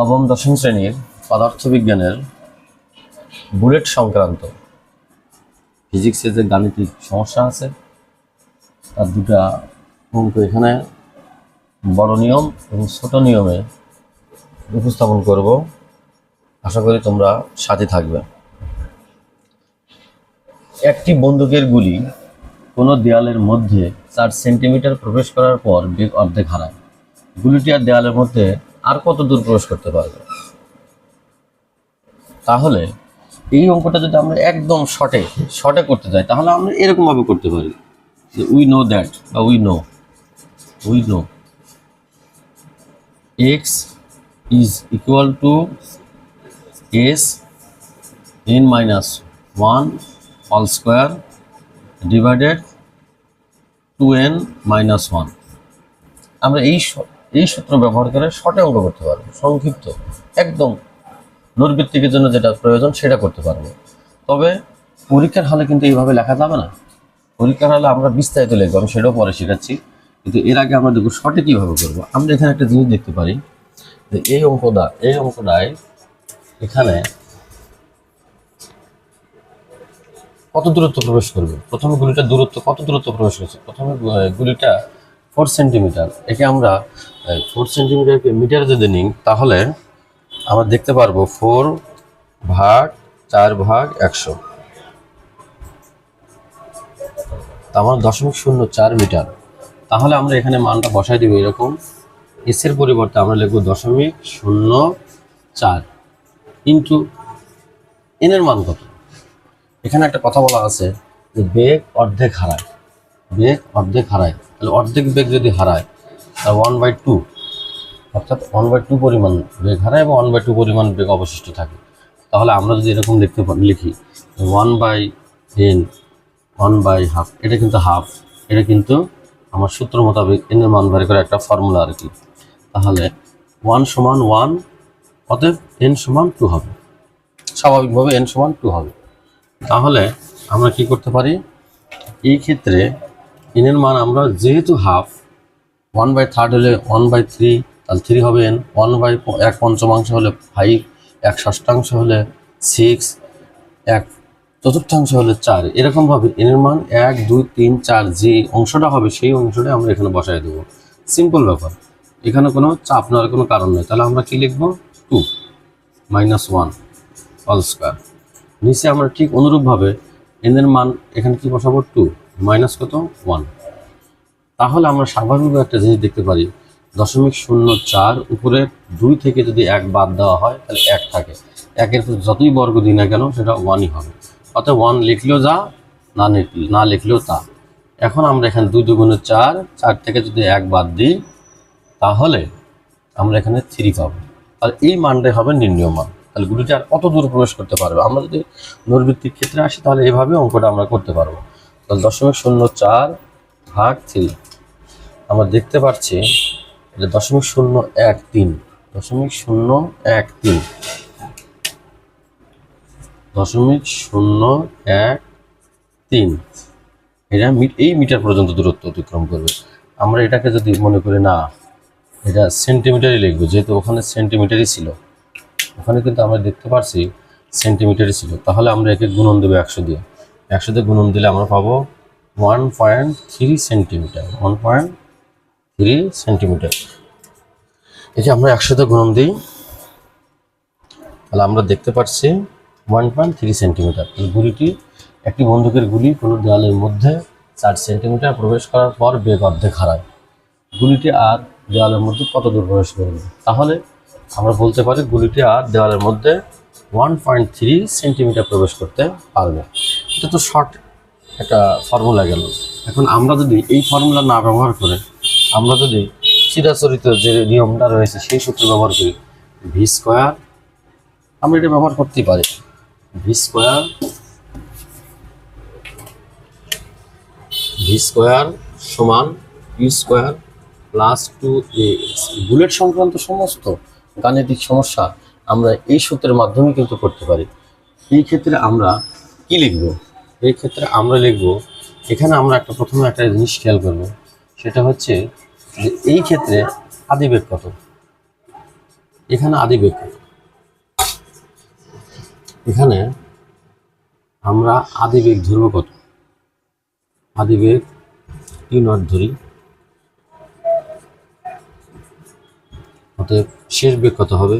নবম, দশম শ্রেণির পদার্থবিজ্ঞানের বুলেট সংক্রান্ত ফিজিক্সে যে গাণিতিক সমস্যা আছে, তার দুটা অঙ্ক এখানে বড় নিয়ম এবং ছোট নিয়মে উপস্থাপন করব। আশা করি তোমরা সাথে থাকবে। একটি বন্দুকের গুলি কোনো দেয়ালের মধ্যে চার সেন্টিমিটার প্রবেশ করার পর বেগ অর্ধেক হারায়। গুলিটি আর দেয়ালের মধ্যে আর কত দূর প্রবেশ করতে পারবে? তাহলে এই অঙ্কটা যদি আমরা একদম শর্টে শর্টে করতে যাই, তাহলে আমরা এরকমভাবে করতে পারি যে উই নো দ্যাট বা we know we know x is equal to s n minus one all square divided to n minus one আমরা এই এই সূত্র ব্যবহার করে শর্টে অঙ্ক করতে পারব, সংক্ষিপ্ত। একদম নৈর্বৃত্তিকের জন্য যেটা প্রয়োজন সেটা করতে পারব। তবে পরীক্ষার হলে কিন্তু এইভাবে লেখা যাবে না। পরীক্ষার হলে আমরা বিস্তারিত লিখব, আমি সেটাও পরে শেখাচ্ছি। কিন্তু এর আগে আমরা দেখব শর্টে কীভাবে করব। আমরা এখানে একটা জিনিস দেখতে পারি যে এই অঙ্কটা এই অঙ্কটায় এখানে কত দূরত্ব প্রবেশ করবে? প্রথমে গুলিটা দূরত্ব, কত দূরত্ব প্রবেশ করছে? প্রথমে গুলিটা ফোর সেন্টিমিটার একে আমরা ফোর সেন্টিমিটারকে মিটারে যদি নিই, তাহলে আমরা দেখতে পারব ফোর ভাগ চার ভাগ একশো। আমার দশমিক শূন্য চার মিটার। তাহলে আমরা এখানে মানটা বসাই দিব এরকম। এসের পরিবর্তে আমরা লিখব দশমিক শূন্য চার ইন্টু এনের মান কত? এখানে একটা কথা বলা আছে যে বেগ অর্ধেক হারায়। বেগ অর্ধেক হারায়। তাহলে অর্ধেক বেগ যদি হারায় তা ওয়ান বাই টু অর্থাৎ ওয়ান বাই টু পরিমাণ বেগ হারায় এবং ওয়ান বাই টু পরিমাণ বেগ অবশিষ্ট থাকে। তাহলে আমরা যদি এরকম লিখতে পারি লিখি one by n one by half এটা কিন্তু হাফ এটা কিন্তু আমার সূত্র মোতাবেক এনের মান বের করে একটা ফর্মুলা আর কি। তাহলে ওয়ান সমান ওয়ান অতএব এন সমান টু হবে। স্বাভাবিকভাবে এন সমান টু হবে। তাহলে আমরা কি করতে পারি? এই ক্ষেত্রে এনের মান আমরা যেহেতু হাফ ওয়ান বাই থার্ড হলে ওয়ান বাই থ্রি তাহলে থ্রি হবে এন ওয়ান বাই এক পঞ্চমাংশ হলে ফাইভ এক ষষ্ঠাংশ হলে সিক্স এক চতুর্থাংশ হলে চার। এরকমভাবে এনের মান এক, দুই, তিন, চার, যে অংশটা হবে সেই অংশটা আমরা এখানে বসাই দেবো। সিম্পল ব্যাপার। এখানে কোনো চাপ নেওয়ার কোনো কারণ নেই। তাহলে আমরা কি লিখব? Two minus one all square নিচে আমরা ঠিক অনুরূপভাবে এনের মান এখানে কি বসাবো? টু মাইনাস কত? ওয়ান তাহলে আমরা স্বাভাবিকভাবে একটা জিনিস দেখতে পারি, দশমিক শূন্য চার উপরে দুই থেকে যদি এক বাদ দেওয়া হয়, তাহলে এক থাকে। একের যতই বর্গ দিই না কেন, সেটা ওয়ানই হবে। অর্থাৎ ওয়ান লিখলেও যা, না না লিখলেও তা। এখন আমরা এখানে দুই দুগুণে চার চার থেকে যদি এক বাদ দিই, তাহলে আমরা এখানে থ্রি পাবো। আর এই মানটাই হবে নির্ণয় মান। তাহলে গুলিটা আর কত দূর প্রবেশ করতে পারবে? আমরা যদি নৈর্বৃত্তিক ক্ষেত্রে আসি, তাহলে এভাবে অঙ্কটা আমরা করতে পারব। তাহলে দশমিক শূন্য চার ভাগ থ্রি আমরা দেখতে পাচ্ছি যে দশমিক শূন্য এক তিন, দশমিক শূন্য এক তিন। দশমিক শূন্য এক তিন। এটা এই মিটার পর্যন্ত দূরত্ব অতিক্রম করবে। আমরা এটাকে যদি মনে করি, না, এটা সেন্টিমিটারই লিখব, যেহেতু ওখানে সেন্টিমিটারই ছিল। ওখানে কিন্তু আমরা দেখতে পাচ্ছি সেন্টিমিটারই ছিল। তাহলে আমরা একে গুণন দেবো একশো দিয়ে। একশো দিয়ে গুণন দিলে আমরা পাবো one point three centimetre one point three centimetre. এই যে আমরা একসাথে গুণন দিই, তাহলে আমরা দেখতে পাচ্ছি ওয়ান পয়েন্ট থ্রি সেন্টিমিটার এই গুলিটি একটি বন্দুকের গুলি, কোনো দেওয়ালের মধ্যে চার সেন্টিমিটার প্রবেশ করার পর বেগ অর্ধেক হারায়। গুলিটি আর দেওয়ালের মধ্যে কত দূর প্রবেশ করবে? তাহলে আমরা বলতে পারি গুলিটি আর দেওয়ালের মধ্যে ওয়ান পয়েন্ট থ্রি সেন্টিমিটার প্রবেশ করতে পারবে। এটা তো শর্ট একটা ফর্মুলা গেল। এখন আমরা যদি এই ফর্মুলা না ব্যবহার করে আমরা যদি চিরাচরিত যে নিয়মটা রয়েছে, সেই সূত্র ব্যবহার করি ভি স্কোয়ার আমরা এটা ব্যবহার করতে পারি। ভি স্কোয়ার ভি স্কোয়ার সমান u square plus two a bullet সংক্রান্ত সমস্ত গাণিতিক সমস্যা আমরা এই সূত্রের মাধ্যমে কিন্তু করতে পারি। এই ক্ষেত্রে আমরা কি লিখব? এই ক্ষেত্রে আমরা লিখব, এখানে আমরা একটা প্রথমে একটা জিনিস খেয়াল করব। সেটা হচ্ছে যে এই ক্ষেত্রে আদিবেগ কত? এখানে আদি বেগ কত? এখানে আমরা আদি বেগ ধরবো কত? আদি বেগ ইউ নট ধরি। অতএব শেষ বেগ কত হবে?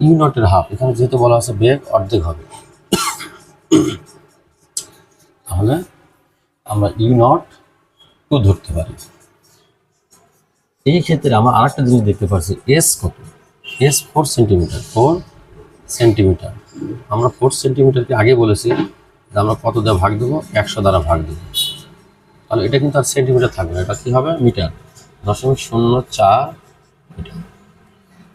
ইউ নটের হাফ। এখানে যেহেতু বলা আছে বেগ, অর্ধেক হবে। তাহলে আমরা ইউ টু ধরতে পারি। এই ক্ষেত্রে আমরা আরেকটা জিনিস দেখতে পাচ্ছি এস কত? S four centimetre four centimetre আমরা ফোর সেন্টিমিটারকে আগে বলেছি যে আমরা কত দ্বারা ভাগ দেবো? একশো দ্বারা ভাগ দেবো। তাহলে এটা কিন্তু আর সেন্টিমিটার থাকবে না, এটা কী হবে? মিটার। দশমিক শূন্য চার মিটার।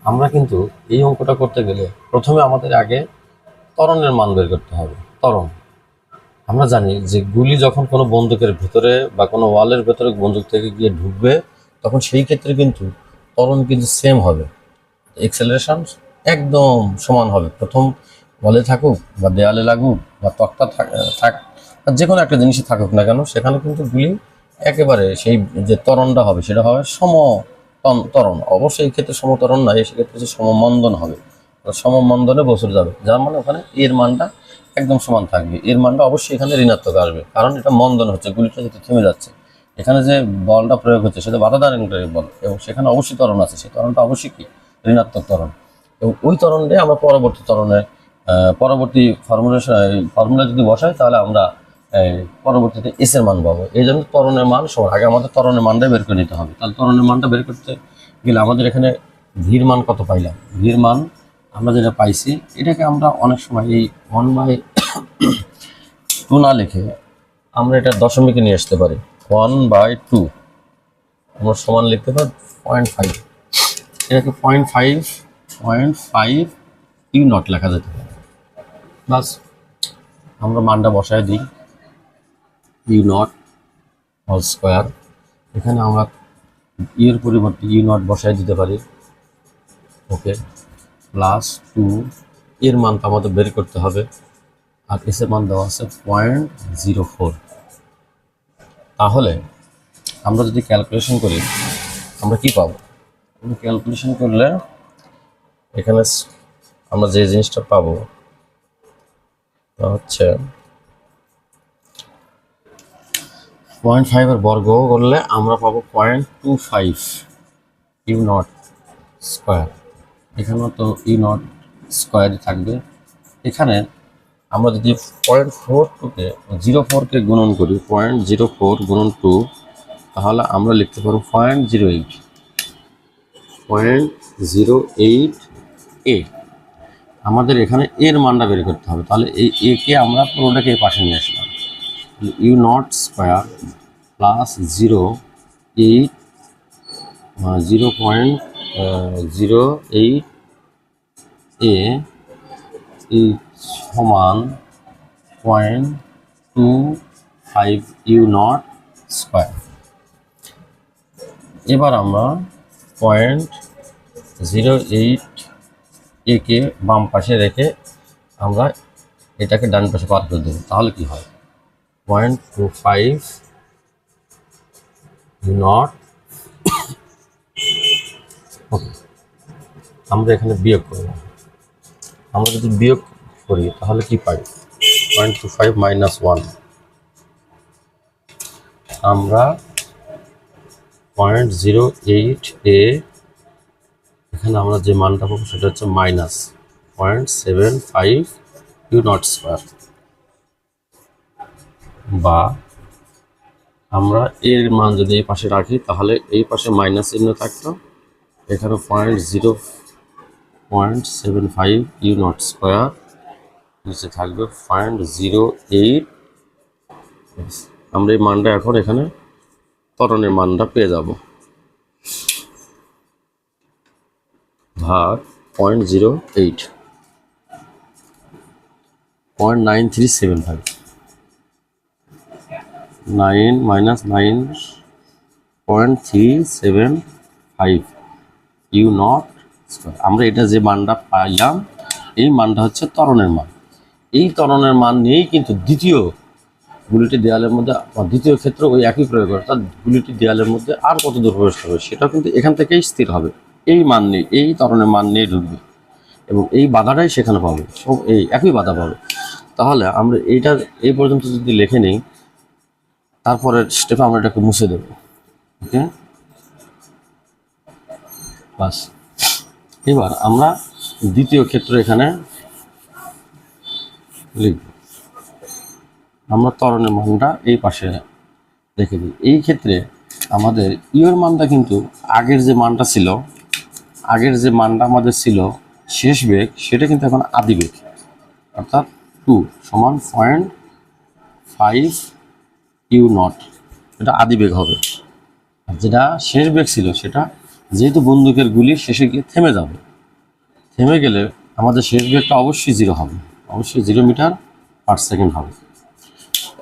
আমরা কিন্তু এই অঙ্কটা করতে গেলে প্রথমে আমাদের আগে তরণের মান বের করতে হবে। ত্বরণ। আমরা জানি যে গুলি যখন কোনো বন্দুকের ভেতরে বা কোনো ওয়ালের ভেতরে বন্দুক থেকে গিয়ে ঢুকবে, তখন সেই ক্ষেত্রে কিন্তু তরণ কিন্তু সেম হবে। এক্সেলারেশন একদম সমান হবে। প্রথম ওয়ালে থাকুক বা দেয়ালে লাগুক বা তক্তা থাক- যে কোনো একটা জিনিসে থাকুক না কেন, সেখানে কিন্তু গুলি একেবারে সেই যে ত্বরণটা হবে, সেটা হবে সম তরণ অবশ্যই এই ক্ষেত্রে সমতরণ নয় সেক্ষেত্রে সমমন্দন হবে। সমমন্দনে বছর যাবে। যার মানে ওখানে এর মানটা একদম সমান থাকবে। এর মানটা অবশ্যই এখানে ঋণাত্মক আসবে। কারণ এটা মন্দন হচ্ছে, গুলিটা যেহেতু থেমে যাচ্ছে। এখানে যে বলটা প্রয়োগ হচ্ছে, সেটা বাধাদানকারী বল। এবং সেখানে অবশ্যই ত্বরণ আছে। সেই ত্বরণটা অবশ্যই কি? ঋণাত্মক ত্বরণ। এবং ওই ত্বরণে আমরা পরবর্তী ত্বরণে পরবর্তী ফর্মুলেশন ফর্মুলা যদি বসাই, তাহলে আমরা পরবর্তীতে এস এর মান পাবো। এই জন্য তরণের মান সমান। আগে আমাদের তরণের মানটা বের করে নিতে হবে। তাহলে তরণের মানটা বের করতে গেলে আমাদের এখানে ভির মান কত পাইলাম? ভির মান আমরা যেটা পাইছি, এটাকে আমরা অনেক সময় এই ওয়ান বাই টু না লিখে আমরা এটা দশমিকে নিয়ে আসতে পারি। ওয়ান বাই টু আমরা সমান লিখতে পারি পয়েন্ট ফাইভ এটাকে point five point five u naught লেখা যেতে পারে। বাস, আমরা মানটা বসায় দিই। ইউ নট হল স্কোয়ার এখানে আমরা ইয়ের পরিবর্তে ইউ নট বসায় দিতে পারি। ওকে প্লাস টু এর মান তো আমাদের বের করতে হবে। আর এসের মান দেওয়া আছে পয়েন্ট জিরো ফোর তাহলে আমরা যদি ক্যালকুলেশন করি আমরা কি পাবো? আমরা ক্যালকুলেশন করলে এখানে আমরা যে জিনিসটা পাবো তা হচ্ছে পয়েন্ট ফাইভের বর্গ করলে আমরা পাবো point two five u naught square এখানেও তো ই নট স্কোয়ারই থাকবে। এখানে আমরা যদি পয়েন্ট ফোর টুকে জিরো ফোরকে গুণন করি পয়েন্ট জিরো ফোর গুণন টু তাহলে আমরা লিখতে পারব point zero eight point zero eight a আমাদের এখানে এর মানটা বের করতে হবে। তাহলে এই এ কে আমরা পুরোটাকে পাশে নিয়ে আসলাম। U naught square plus zero eight zero point zero eight a সমান point two five u naught square এবার আমরা পয়েন্ট জিরো এইট একে বাম পাশে রেখে আমরা এটাকে ডান পাশে পার করে দেবো। তাহলে কি হয়? পয়েন্ট টু ফাইভ নট আমরা এখানে বিয়োগ করব আমরা যদি বিয়োগ করি, তাহলে কি পাই? Point two five minus one আমরা পয়েন্ট জিরো এইট এ এখানে আমরা যে মানটা পাবো সেটা হচ্ছে minus point seven five u naught square বা আমরা এর মান যদি এই পাশে রাখি, তাহলে এই পাশে মাইনাস চিহ্ন থাকতো। এখানে point zero point seven five u naught square নিচে থাকবে পয়েন্ট জিরো এইট আমরা এই মানটা এখন এখানে ত্বরণের মানটা পেয়ে যাব। ভাগ point zero eight point nine three seven five nine minus nine point three seven five u naught square. আমরা এটা যে মানটা পাইলাম, এই মানটা হচ্ছে ত্বরণের মান। এই ত্বরণের মান নিয়েই কিন্তু দ্বিতীয় গুলিটি দেয়ালের মধ্যে দ্বিতীয় ক্ষেত্রে ওই একই প্রয়োগ করে, অর্থাৎ গুলিটি দেয়ালের মধ্যে আর কত দূর প্রবেশ করবে, সেটাও কিন্তু এখান থেকেই স্থির হবে। এই মান নেই এই ত্বরণের মান নিয়ে ঢুকবে। এবং এই বাধাটাই সেখানে পাবে, সব এই একই বাধা পাবে। তাহলে আমরা এইটা এই পর্যন্ত যদি লিখে নিই, তারপরের স্টেপে আমরা এটাকে মুছে দেবো। ওকে বাস। এবার আমরা দ্বিতীয় ক্ষেত্র এখানে লিখব। আমরা ত্বরণের মানটা এই পাশে রেখে দিই। এই ক্ষেত্রে আমাদের ইওর মানটা কিন্তু আগের যে মানটা ছিল, আগের যে মানটা আমাদের ছিল শেষ বেগ, সেটা কিন্তু এখন আদি বেগ। অর্থাৎ টু সমান পয়েন্ট ফাইভ ইউ নট। এটা আদি বেগ হবে। আর যেটা শেষ বেগ ছিল, সেটা যেহেতু বন্দুকের গুলি শেষে গিয়ে থেমে যাবে। থেমে গেলে আমাদের শেষ বেগটা অবশ্যই জিরো হবে। অবশ্যই জিরো মিটার পার সেকেন্ড হবে।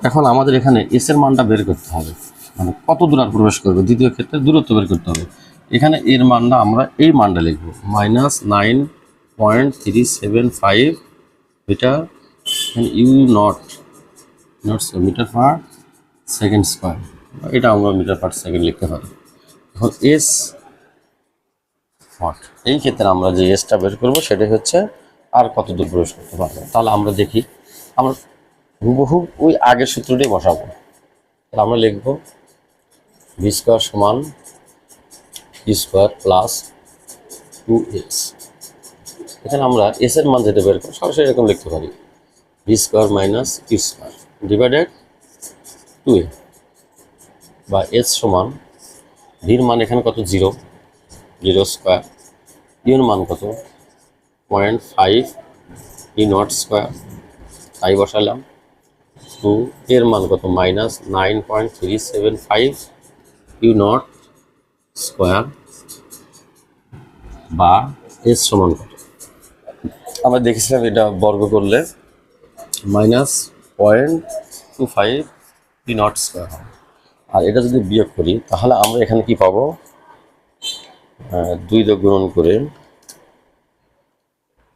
এখন আমাদের এখানে এসের মানটা বের করতে হবে। মানে কত দূর আর প্রবেশ করবে? দ্বিতীয় ক্ষেত্রে দূরত্ব বের করতে হবে। এখানে এর মানটা আমরা এই মানটা লিখব। Minus nine point three seven five metre u naught naught metre per second square এটা আমরা মিটার পার সেকেন্ড লিখতে পারি। এখন এস এই ক্ষেত্রে আমরা যে এসটা বের করব, সেটাই হচ্ছে আর কত দূর প্রবেশ করতে পারব। তাহলে আমরা দেখি, আমরা হুবহু ওই আগের সূত্রটাই বসাবো। তাহলে আমরা লিখব ভি স্কোয়ার সমান e square plus two x এখানে আমরা এস এর মান যেটা বের করব সরাসরি এরকম লিখতে পারি। V square minus u square divided two a বা এস সমান ভির মান এখানে কত? জিরো জিরো স্কোয়ার ইউর মান কত point five e naught square তাই বসালাম টু এর মান কত minus nine point three seven five u naught square বা এস সমান কত? আমরা দেখেছিলাম এটা বর্গ করলে minus point two five e naught square আর এটা যদি বিয়োগ করি তাহলে আমরা এখানে কি পাবো? দুই দিয়ে গুণন করে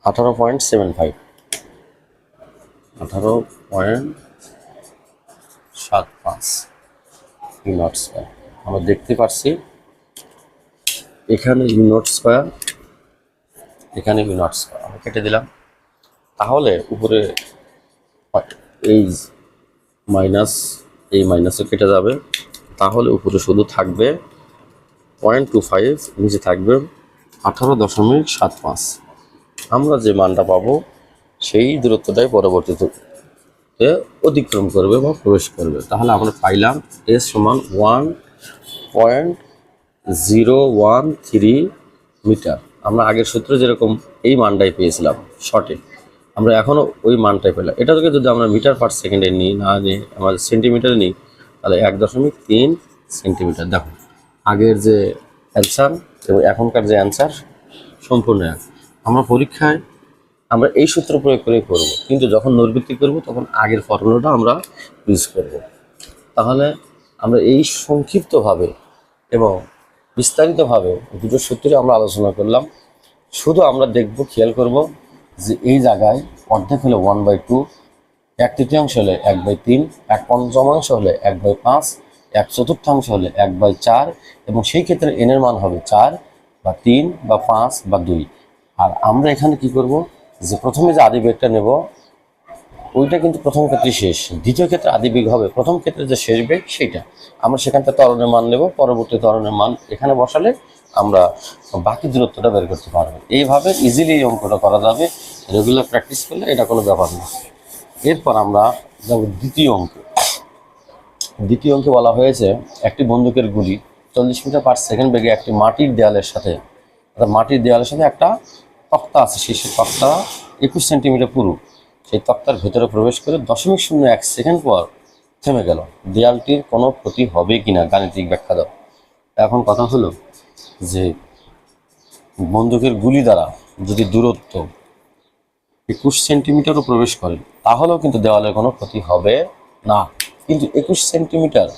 আঠারো পয়েন্ট সেভেন ফাইভ আঠারো পয়েন্ট সাত পাঁচ। ইউনট স্কোয়ার আমরা দেখতে পাচ্ছি এখানে ইউনট স্কোয়ার এখানে ইউনট স্কোয়ার আমরা কেটে দিলাম। তাহলে উপরে এই মাইনাস এই মাইনাসও কেটে যাবে। তাহলে উপরে শুধু থাকবে পয়েন্ট টু ফাইভ নিচে থাকবে আঠারো দশমিক সাত পাঁচ। আমরা যে মানটা পাবো সেই দূরত্বটাই পরবর্তীতে অতিক্রম করবে বা প্রবেশ করবে। তাহলে আমরা পাইলাম এস সমান one point zero one three metre. আমরা আগের সূত্রে যেরকম এই মানটাই পেয়েছিলাম শর্টে, আমরা এখনও ওই মানটাই পেলাম। এটা থেকে যদি আমরা মিটার পার সেকেন্ডে নিই, না নিই আমাদের সেন্টিমিটারে নিই, তাহলে এক দশমিক তিন সেন্টিমিটার। দেখো আগের যে অ্যান্সার এবং এখনকার যে অ্যান্সার সম্পূর্ণ এক। আমরা পরীক্ষায় আমরা এই সূত্র প্রয়োগ করে করব, কিন্তু যখন নৈর্বৃত্তি করব, তখন আগের ফর্মুলাটা আমরা ইউজ করব। তাহলে আমরা এই সংক্ষিপ্তভাবে এবং বিস্তারিতভাবে দুটো সূত্রে আমরা আলোচনা করলাম। শুধু আমরা দেখব, খেয়াল করব যে এই জায়গায় অর্ধেক হলে ওয়ান বাই টু এক তৃতীয়াংশ হলে এক বাই তিন, এক পঞ্চমাংশ হলে এক বাই পাঁচ এক চতুর্থাংশ হলে এক বাই চার, এবং সেই ক্ষেত্রে এনের মান হবে চার বা তিন বা পাঁচ বা দুই। আর আমরা এখানে কি করব? যে প্রথমে যে আদি বেগটা নেব, ওইটা কিন্তু প্রথম ক্ষেত্রে শেষ। দ্বিতীয় ক্ষেত্রে আদি বেগ হবে, প্রথম ক্ষেত্রে যে শেষ বেগ সেইটা। আমরা সেখান থেকে ত্বরণের মান নেব, পরবর্তী ত্বরণের মান এখানে বসালে আমরা বাকি দূরত্বটা বের করতে পারব। এইভাবে ইজিলি এই অঙ্কটা করা যাবে। রেগুলার প্র্যাকটিস করলে এটা কোনো ব্যাপার না। এরপর আমরা যাব দ্বিতীয় অঙ্ক। দ্বিতীয় অঙ্কে বলা হয়েছে, একটি বন্দুকের গুলি চল্লিশ মিটার পার সেকেন্ড বেগে একটি মাটির দেয়ালের সাথে, অর্থাৎ মাটির দেয়ালের সাথে একটা তক্তা আছে, সেই সেই তক্তা একুশ সেন্টিমিটার পুরু। সেই তক্তার ভেতরে প্রবেশ করে দশমিক শূন্য এক সেকেন্ড পর থেমে গেল। দেয়ালটির কোনো ক্ষতি হবে কি না গাণিতিক ব্যাখ্যা দাও। এখন কথা হলো যে বন্দুকের গুলি দ্বারা যদি দূরত্ব একুশ সেন্টিমিটারও প্রবেশ করে, তাহলেও কিন্তু দেওয়ালের কোনো ক্ষতি হবে না। কিন্তু একুশ সেন্টিমিটার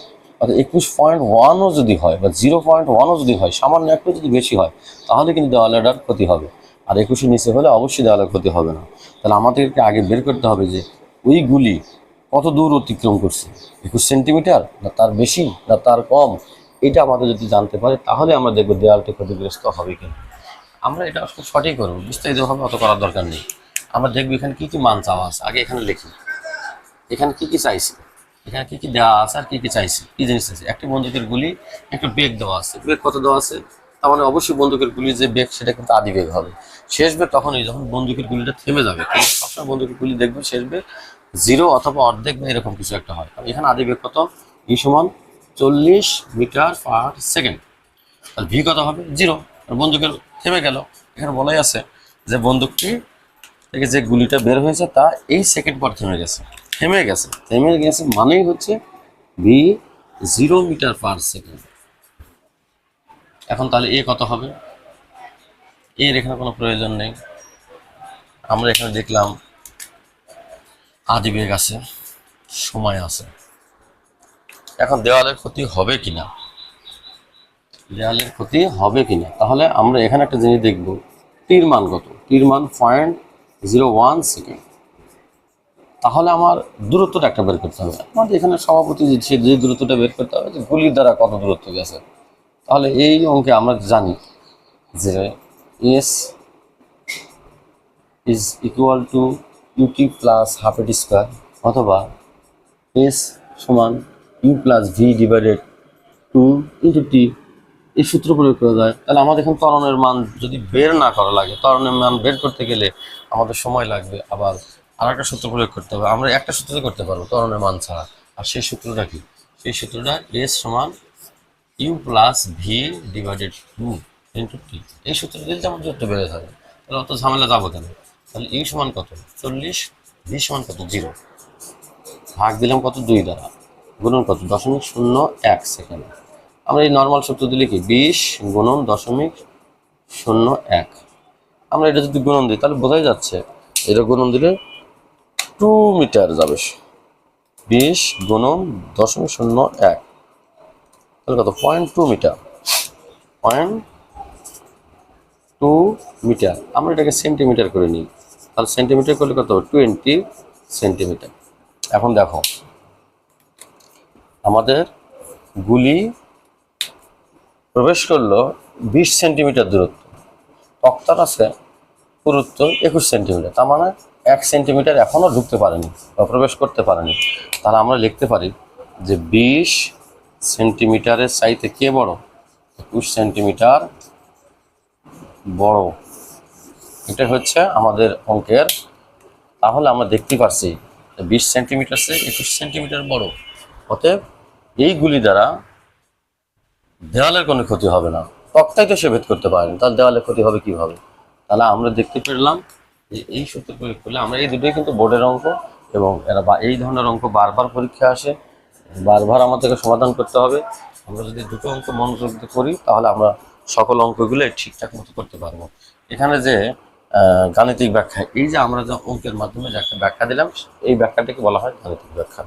অর্থাৎ একুশ পয়েন্ট ওয়ানও যদি হয় বা জিরো পয়েন্ট ওয়ানও যদি হয়, সামান্য একটু যদি বেশি হয়, তাহলে কিন্তু দেওয়ালের ক্ষতি হবে। আর একুশের নিচে হলে অবশ্যই দেওয়ালের ক্ষতি হবে না। তাহলে আমাদেরকে আগে বের করতে হবে যে ওই গুলি কত দূর অতিক্রম করছে? একুশ সেন্টিমিটার না তার বেশি না তার কম? এটা আমাদের যদি জানতে পারে, তাহলে আমরা দেখব দেওয়ালটি ক্ষতিগ্রস্ত হবে কিনা। আমরা এটা খুব সঠিক করব, বিস্তারিতভাবে অত করার দরকার নেই। আমরা দেখব এখানে কী কী মান চাওয়া আছে। আগে এখানে লিখি। এখানে কী কী চাইছি? এখানে কি কি দেওয়া আছে আর কি কি চাইছে? কি জিনিস আছে একটি বন্দুকের গুলি, একটা বেগ দেওয়া আছে। বেগ কত দেওয়া আছে? তার মানে অবশ্যই বন্দুকের গুলির যে বেগ সেটা কিন্তু আদি বেগ হবে। শেষ বেগ তখনই যখন বন্দুকের গুলিটা থেমে যাবে সবসময় বন্দুকের গুলি দেখবে, শেষ বেগ জিরো অথবা অর্ধেক বা এরকম কিছু একটা হয়। এখানে আদি বেগ কত? ই সমান চল্লিশ মিটার পার সেকেন্ড। আর ভি কত হবে? জিরো। আর বন্দুকের থেমে গেল। এখানে বলাই আছে যে বন্দুকটি থেকে যে গুলিটা বের হয়েছে, তা এই সেকেন্ড পর থেমে গেছে। থেমে গেছে। থেমে গেছে মানেই হচ্ছে v zero metre per second এখন তাহলে এ কত হবে? এর এখানে কোনো প্রয়োজন নেই। আমরা এখানে দেখলাম আদিবেগ আছে, সময় আছে। এখন দেওয়ালের ক্ষতি হবে কিনা? দেওয়ালের ক্ষতি হবে কিনা? তাহলে আমরা এখানে একটা জিনিস দেখব। টির মান কত? টির মান পয়েন্ট জিরো ওয়ান সেকেন্ড তাহলে আমার দূরত্বটা একটা বের করতে হবে। আমাদের এখানে সভাপতি যে যে দূরত্বটা বের করতে হবে যে গুলির দ্বারা কত দূরত্ব গেছে। তাহলে এই অঙ্কে আমরা জানি যে s is equal to ut plus half at square অথবা এস সমান u plus v divided two into t. এই সূত্র প্রয়োগ করা যায়। তাহলে আমাদের এখানে ত্বরণের মান যদি বের না করা লাগে, ত্বরণের মান বের করতে গেলে আমাদের সময় লাগবে আবার আর একটা সূত্র প্রয়োগ করতে হবে। আমরা একটা সূত্রতে করতে পারব ত্বরণের মান ছাড়া। আর সেই সূত্রটা কি? সেই সূত্রটা এস সমান u plus v divided two into t এই সূত্র দিলে আমার যত বেড়ে থাকে, তাহলে অত ঝামেলা যাব কেন? তাহলে ইউ সমান কত? চল্লিশ ভি সমান কত? জিরো ভাগ দিলাম কত? দুই দ্বারা। গুণন কত? দশমিক শূন্য এক সেকেন্ড। আমরা এই নর্মাল সূত্র দিলে কি? বিশ গুণন দশমিক শূন্য এক। আমরা এটা যদি গুণন দিই, তাহলে বোঝাই যাচ্ছে, এটা গুণন দিলে টু মিটার যাবে বিশ গুণন দশমিক শূন্য এক। তাহলে কত? Point two metre point two metre আমরা এটাকে সেন্টিমিটার করে নিই। তাহলে সেন্টিমিটার করলে কত? টোয়েন্টি সেন্টিমিটার এখন দেখো, আমাদের গুলি প্রবেশ করল বিশ সেন্টিমিটার দূরত্ব। তক্তার আছে পুরুত্ব একুশ সেন্টিমিটার তার মানে এক সেন্টিমিটার এখনও ঢুকতে পারেনি বা প্রবেশ করতে পারেনি। তাহলে আমরা লিখতে পারি যে বিশ সেন্টিমিটারের চাইতে কে বড়? একুশ সেন্টিমিটার বড়। এটা হচ্ছে আমাদের অঙ্কের। তাহলে আমরা দেখতে পাচ্ছি বিশ সেন্টিমিটার সে একুশ সেন্টিমিটার বড়। অতএব এইগুলি দ্বারা দেওয়ালের কোনো ক্ষতি হবে না। তক্তাই তো সে ভেদ করতে পারেনি। তাহলে দেওয়ালের ক্ষতি হবে কীভাবে? তাহলে আমরা দেখতে পেলাম এই সূত্র প্রয়োগ করলে আমরা এই দুটোই কিন্তু বোর্ডের অঙ্ক এবং এরা বা, এই ধরনের অঙ্ক বারবার পরীক্ষা আসে। বারবার আমাদেরকে সমাধান করতে হবে। আমরা যদি দুটো অঙ্ক মনোযোগ করি, তাহলে আমরা সকল অঙ্কগুলো ঠিকঠাক মতো করতে পারব। এখানে যে গাণিতিক ব্যাখ্যা, এই যে আমরা যে অঙ্কের মাধ্যমে যে একটা ব্যাখ্যা দিলাম, এই ব্যাখ্যাটাকে বলা হয় গাণিতিক ব্যাখ্যা।